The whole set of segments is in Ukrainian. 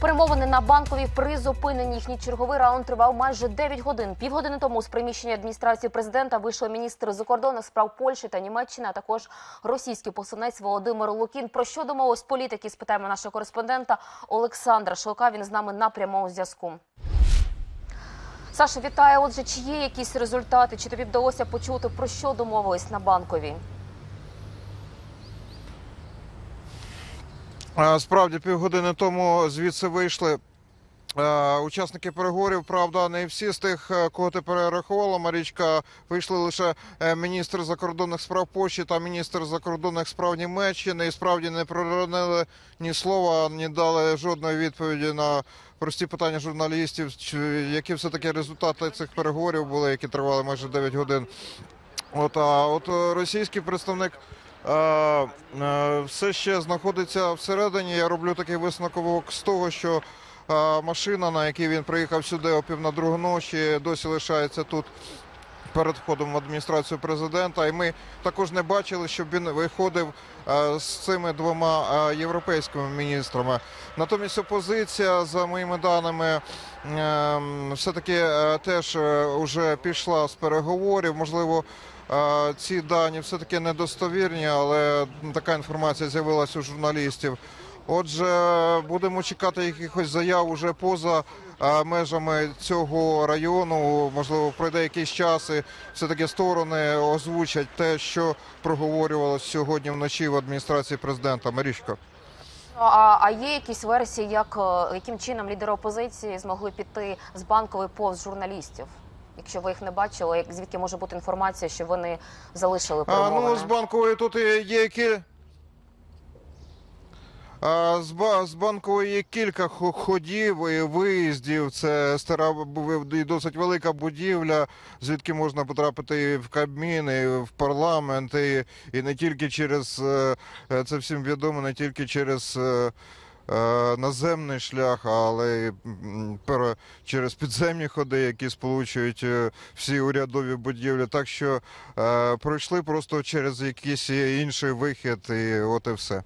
Перемовини на банковій призупинені. Їхній черговий раунд тривав майже 9 годин. Півгодини тому з приміщення адміністрації президента вийшов міністр закордонних справ Польщі та Німеччини, а також російський посланець Володимир Лукін. Про що домовились політики? Спитаємо нашого кореспондента Олександра Шилка. Він з нами на прямому зв'язку. Саша, вітаю. Отже, чи є якісь результати? Чи тобі вдалося почути про що домовились на банковій? Справді півгодини тому звідси вийшли. е, Учасники переговорів, правда, не всі з тих, е, кого ти перерахувала, Марічка, вийшли лише е, міністр закордонних справ Польщі та міністр закордонних справ Німеччини. І справді не проронили ні слова, ні дали жодної відповіді на прості питання журналістів, які все таки результати цих переговорів були, які тривали майже 9 годин. От а от російський представник все ще знаходиться всередині. Я роблю такий висновок з того, що машина, на якій він приїхав сюди о пів на другу ночі, досі лишається тут. Перед входом в адміністрацію президента, і ми також не бачили, щоб він виходив е, з цими двома е, європейськими міністрами. Натомість опозиція, за моїми даними, ем, все-таки е, теж вже пішла з переговорів. Можливо, ці дані все-таки недостовірні, але така інформація з'явилася у журналістів. Отже, будемо чекати якихось заяв уже поза е, межами цього району. Можливо, пройде якийсь час і все-таки сторони озвучать те, що проговорювалося сьогодні вночі в адміністрації президента. Марічко. Ну, А, а є якісь версії, як е, яким чином лідери опозиції змогли піти з банкової повз журналістів? Якщо ви їх не бачили, як звідки може бути інформація, що вони залишили А, ну, з банкової тут є які. З, ба- з банкової є кілька хо- ходів і виїздів. Це стара і досить велика будівля, звідки можна потрапити і в Кабмін, і в парламент, і, і не тільки через е, е, це всім відомо, не тільки через. е, Наземний шлях, але через підземні ходи, які сполучують всі урядові будівлі. Так що пройшли просто через якийсь інший вихід, і от і все.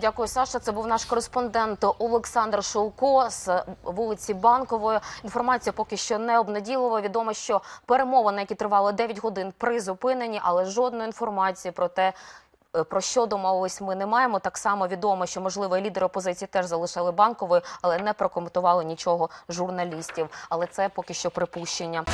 Дякую, Саша. Це був наш кореспондент Олександр Шовко з вулиці Банкової. Інформація поки що не обнаділова. Відомо, що перемовини, які тривали 9 годин, призупинені, але жодної інформації про те. е, Про що домовились, ми не маємо. Так само відомо, що можливо лідери опозиції теж залишили банковою, але не прокоментували нічого журналістів. Але це поки що припущення.